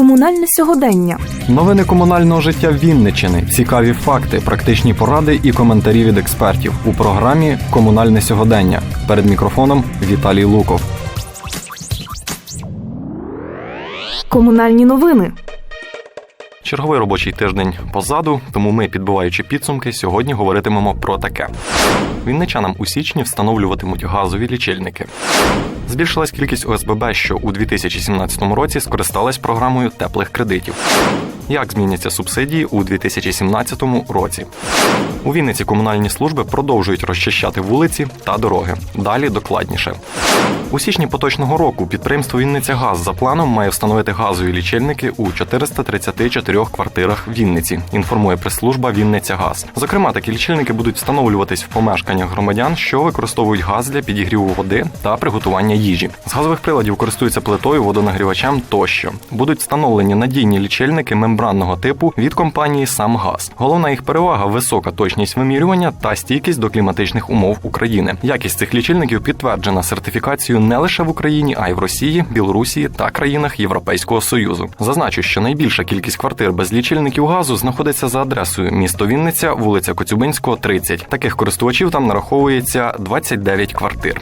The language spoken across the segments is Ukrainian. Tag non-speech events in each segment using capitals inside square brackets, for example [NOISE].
Комунальне сьогодення. Новини комунального життя Вінничини, цікаві факти, практичні поради і коментарі від експертів у програмі Комунальне сьогодення. Перед мікрофоном Віталій Луков. Комунальні новини. Черговий робочий тиждень позаду, тому ми, підбиваючи підсумки, сьогодні говоритимемо про таке: Вінничанам у січні встановлюватимуть газові лічильники. Збільшилась кількість ОСББ, що у 2017 році скористалась програмою теплих кредитів. Як зміняться субсидії у 2017 році? У Вінниці комунальні служби продовжують розчищати вулиці та дороги. Далі докладніше. У січні поточного року підприємство Вінниця Газ за планом має встановити газові лічильники у 434 квартирах Вінниці. Інформує прес-служба Вінниця Газ. Зокрема, такі лічильники будуть встановлюватись в помешканнях громадян, що використовують газ для підігріву води та приготування їжі. З газових приладів користуються плитою, водонагрівачем тощо. Будуть встановлені надійні лічильники мембранного типу від компанії «Самгаз». Головна їх перевага висока точність вимірювання та стійкість до кліматичних умов України. Якість цих лічильників підтверджена сертифікацією не лише в Україні, а й в Росії, Білорусі та країнах Європейського союзу. Зазначу, що найбільша кількість квартир без лічильників газу знаходиться за адресою місто Вінниця, вулиця Коцюбинського, 30. Таких користувачів там нараховується 29 квартир.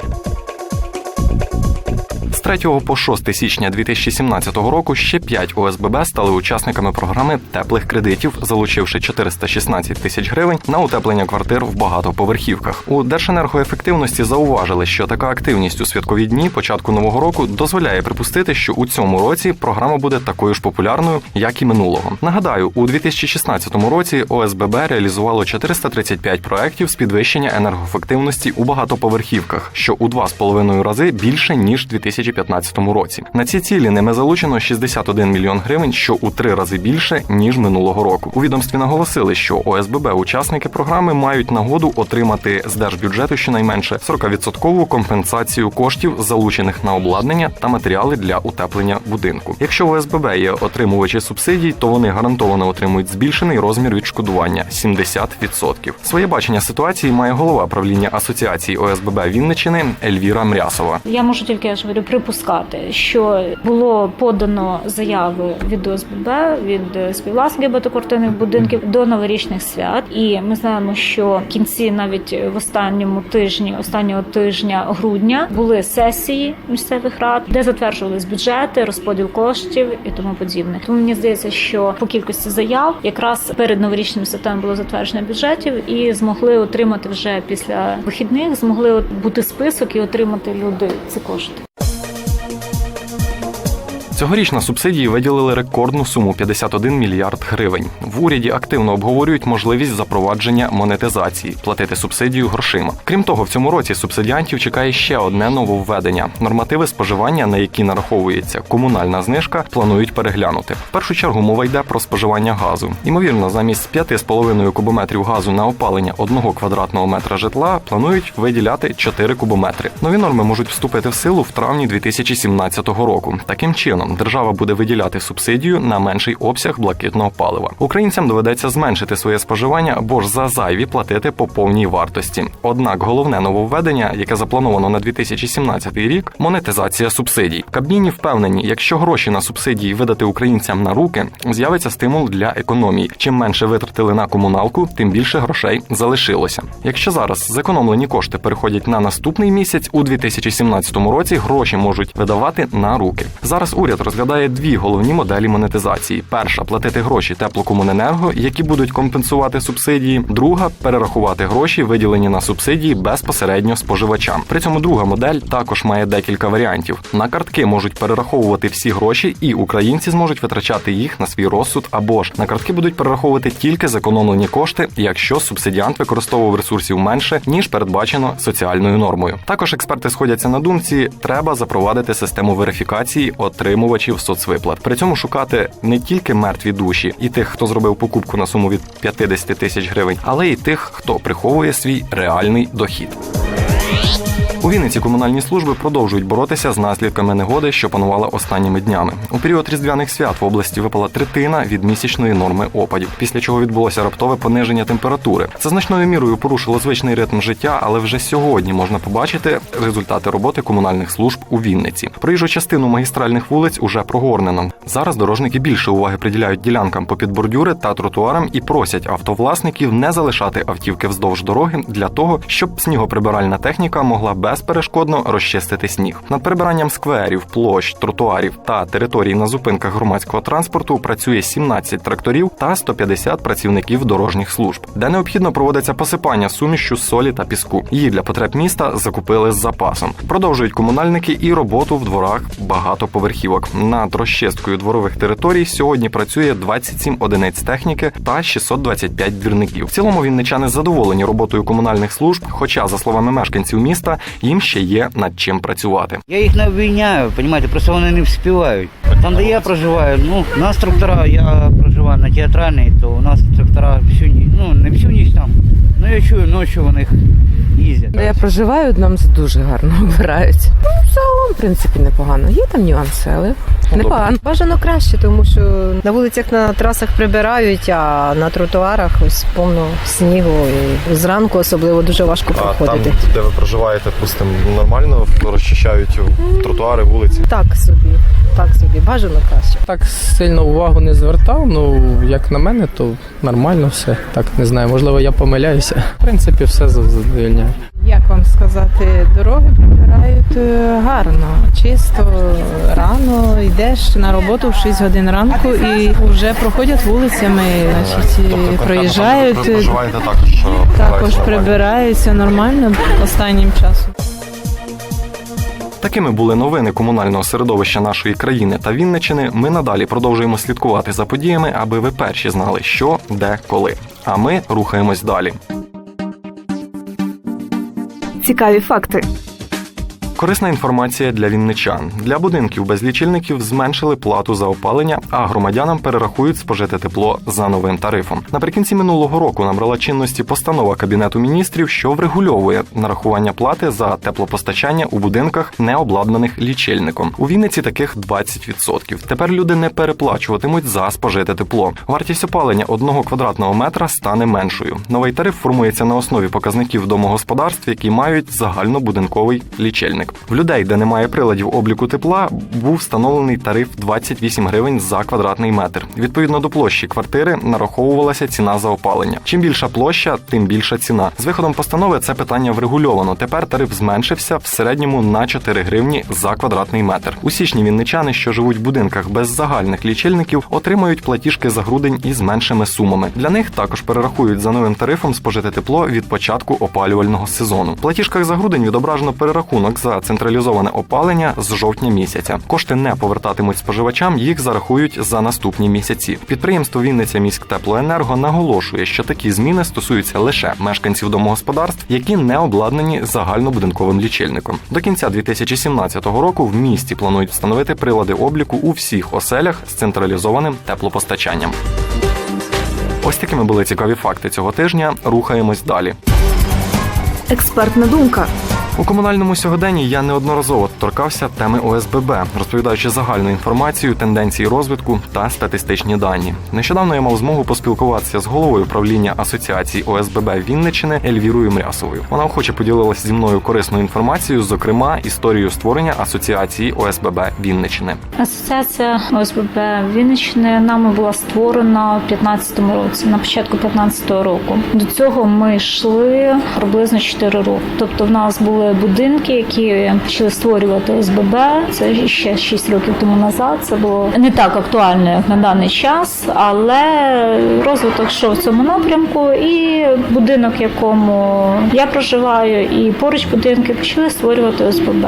З 3 по 6 січня 2017 року ще 5 ОСББ стали учасниками програми теплих кредитів, залучивши 416 тисяч гривень на утеплення квартир в багатоповерхівках. У Держенергоефективності зауважили, що така активність у святкові дні початку нового року дозволяє припустити, що у цьому році програма буде такою ж популярною, як і минулого. Нагадаю, у 2016 році ОСББ реалізувало 435 проєктів з підвищення енергоефективності у багатоповерхівках, що у 2,5 рази більше ніж у 2015 році. На ці цілі ними залучено 61 мільйон гривень, що у три рази більше ніж минулого року. У відомстві наголосили, що ОСББ учасники програми мають нагоду отримати з держбюджету щонайменше 40% компенсацію коштів, залучених на обладнання та матеріали для утеплення будинку. Якщо в ОСББ є отримувачі субсидій, то вони гарантовано отримують збільшений розмір відшкодування 70%. Своє бачення ситуації має голова правління асоціації ОСББ Вінничини Ельвіра Мрясова. Я можу тільки я ж говорю припускати, що було подано заяви від ОСББ, від співвласників багатоквартирних будинків до новорічних свят. І ми знаємо, що в кінці, навіть в останньому тижні, останнього тижня грудня, були сесії місцевих рад, де затверджувались бюджети, розподіл коштів і тому подібне. Тому мені здається, що по кількості заяв якраз перед новорічним святами було затвердження бюджетів і змогли отримати вже після вихідних, змогли бути список і отримати люди ці кошти. Цьогоріч на субсидії виділили рекордну суму 51 мільярд гривень. В уряді активно обговорюють можливість запровадження монетизації, платити субсидію грошима. Крім того, в цьому році субсидіантів чекає ще одне нововведення: нормативи споживання, на які нараховується комунальна знижка, планують переглянути. В першу чергу мова йде про споживання газу. Ймовірно, замість 5,5 кубометрів газу на опалення одного квадратного метра житла планують виділяти 4 кубометри. Нові норми можуть вступити в силу в травні 2017 року. Таким чином держава буде виділяти субсидію на менший обсяг блакитного палива. Українцям доведеться зменшити своє споживання або ж за зайві платити по повній вартості. Однак головне нововведення, яке заплановано на 2017 рік, монетизація субсидій. Кабміні впевнені, якщо гроші на субсидії видати українцям на руки, з'явиться стимул для економії. Чим менше витратили на комуналку, тим більше грошей залишилося. Якщо зараз зекономлені кошти переходять на наступний місяць, у 2017 році гроші можуть видавати на руки. Зараз уряд розглядає дві головні моделі монетизації: перша платити гроші теплокомуненерго, які будуть компенсувати субсидії. Друга перерахувати гроші, виділені на субсидії безпосередньо споживачам. При цьому друга модель також має декілька варіантів. На картки можуть перераховувати всі гроші, і українці зможуть витрачати їх на свій розсуд або ж на картки будуть перераховувати тільки зекономлені кошти, якщо субсидіант використовував ресурсів менше ніж передбачено соціальною нормою. Також експерти сходяться на думці, треба запровадити систему верифікації отримувачів соцвиплат. При цьому шукати не тільки мертві душі і тих, хто зробив покупку на суму від 50 тисяч гривень, але й тих, хто приховує свій реальний дохід. У Вінниці комунальні служби продовжують боротися з наслідками негоди, що панувала останніми днями. У період різдвяних свят в області випала третина від місячної норми опадів, після чого відбулося раптове пониження температури. Це значною мірою порушило звичний ритм життя, але вже сьогодні можна побачити результати роботи комунальних служб у Вінниці. Проїжджу частину магістральних вулиць уже прогорнено. Зараз дорожники більше уваги приділяють ділянкам попід бордюри та тротуарам і просять автовласників не залишати автівки вздовж дороги для того, щоб снігоприбиральна техніка могла безперешкодно розчистити сніг. Над прибиранням скверів, площ, тротуарів та територій на зупинках громадського транспорту працює 17 тракторів та 150 працівників дорожніх служб, де необхідно проводиться посипання сумішю солі та піску. Її для потреб міста закупили з запасом. Продовжують комунальники і роботу в дворах багатоповерхівок. Над розчисткою дворових територій сьогодні працює 27 одиниць техніки та 625 двірників. В цілому вінничани задоволені роботою комунальних служб, хоча, за словами мешканців міста, їм ще є над чим працювати. Я їх не обвиняю, розумієте, просто вони не вспівають. Там, де я проживаю, ну, у нас я проживаю на театральній, то у нас трактора всю ніч, ну, не всю ніч там, ну я чую, ночі у них їздять. Де я проживаю, нам дуже гарно [LAUGHS] обирають. Ну, загалом, в принципі, непогано. Є там нюанси, але непогано. Бажано краще, тому що на вулицях на трасах прибирають, а на тротуарах ось повно снігу. І зранку особливо дуже важко А там, проходити. де ви проживаєте, пустимо, нормально розчищають тротуари, вулиці. Так собі, так собі, бажано краще. Так сильно увагу не звертав. Ну як на мене, то нормально все. Так не знаю, можливо, я помиляюся. В принципі, все задовільняє. Як вам сказати, дороги прибирають е, гарно, чисто, рано йдеш на роботу в 6 годин ранку і вже проходять вулицями, значить, Тобто проїжджають. також. е, Також прибираються нормально останнім часом. Такими були новини комунального середовища нашої країни та Вінничини. Ми надалі продовжуємо слідкувати за подіями, аби ви перші знали, що, де, коли. А ми рухаємось далі. Цікаві факти. Корисна інформація для вінничан. Для будинків без лічильників зменшили плату за опалення, а громадянам перерахують спожите тепло за новим тарифом. Наприкінці минулого року набрала чинності постанова Кабінету міністрів, що врегульовує нарахування плати за теплопостачання у будинках, не обладнаних лічильником. У Вінниці таких 20%. Тепер люди не переплачуватимуть за спожите тепло. Вартість опалення одного квадратного метра стане меншою. Новий тариф формується на основі показників домогосподарств, які мають загальнобудинковий лічильник. В людей, де немає приладів обліку тепла, був встановлений тариф 28 гривень за квадратний метр. Відповідно до площі квартири нараховувалася ціна за опалення. Чим більша площа, тим більша ціна. З виходом постанови це питання врегульовано. Тепер тариф зменшився в середньому на 4 гривні за квадратний метр. У січні вінничани, що живуть в будинках без загальних лічильників, отримають платіжки за грудень із меншими сумами. Для них також перерахують за новим тарифом спожите тепло від початку опалювального сезону. В платіжках за грудень відображено перерахунок за централізоване опалення з жовтня місяця. Кошти не повертатимуть споживачам, їх зарахують за наступні місяці. Підприємство Вінниця міськтеплоенерго наголошує, що такі зміни стосуються лише мешканців домогосподарств, які не обладнані загальнобудинковим лічильником. До кінця 2017 року в місті планують встановити прилади обліку у всіх оселях з централізованим теплопостачанням. Ось такими були цікаві факти цього тижня. Рухаємось далі. Експертна думка. У комунальному сьогоденні я неодноразово торкався теми ОСББ, розповідаючи загальну інформацію, тенденції розвитку та статистичні дані. Нещодавно я мав змогу поспілкуватися з головою правління асоціації ОСББ Вінничини Ельвірою Мрясовою. Вона охоче поділилася зі мною корисною інформацією, зокрема історією створення асоціації ОСББ Вінничини. Асоціація ОСББ Вінниччини нами була створена в 2015 році, на початку 2015 року. До цього ми йшли приблизно 4 роки. Тобто, в нас були будинки, які почали створювати ОСББ. Це ще 6 років тому назад. Це було не так актуально, як на даний час, але розвиток йшов в цьому напрямку. І будинок, в якому я проживаю, і поруч будинки почали створювати ОСББ.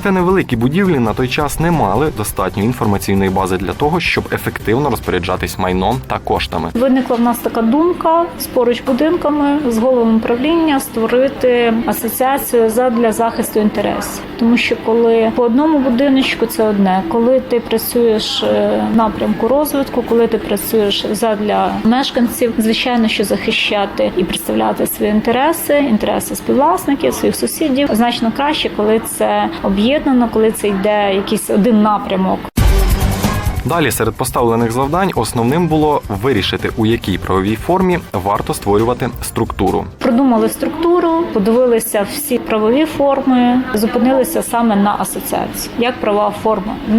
Про Проте невеликі будівлі на той час не мали достатньої інформаційної бази для того, щоб ефективно розпоряджатись майном та коштами. Виникла в нас така думка з поруч будинками з головами управління створити асоціацію задля захисту інтересів. Тому що коли по одному будиночку це одне, коли ти працюєш е, в напрямку розвитку, коли ти працюєш задля мешканців, звичайно, що захищати і представляти свої інтереси, інтереси співвласників, своїх сусідів значно краще, коли це об'єднано, коли це йде якийсь один напрямок. Далі серед поставлених завдань основним було вирішити, у якій правовій формі варто створювати структуру. Продумали структуру, подивилися всі правові форми, зупинилися саме на асоціації. Як права форма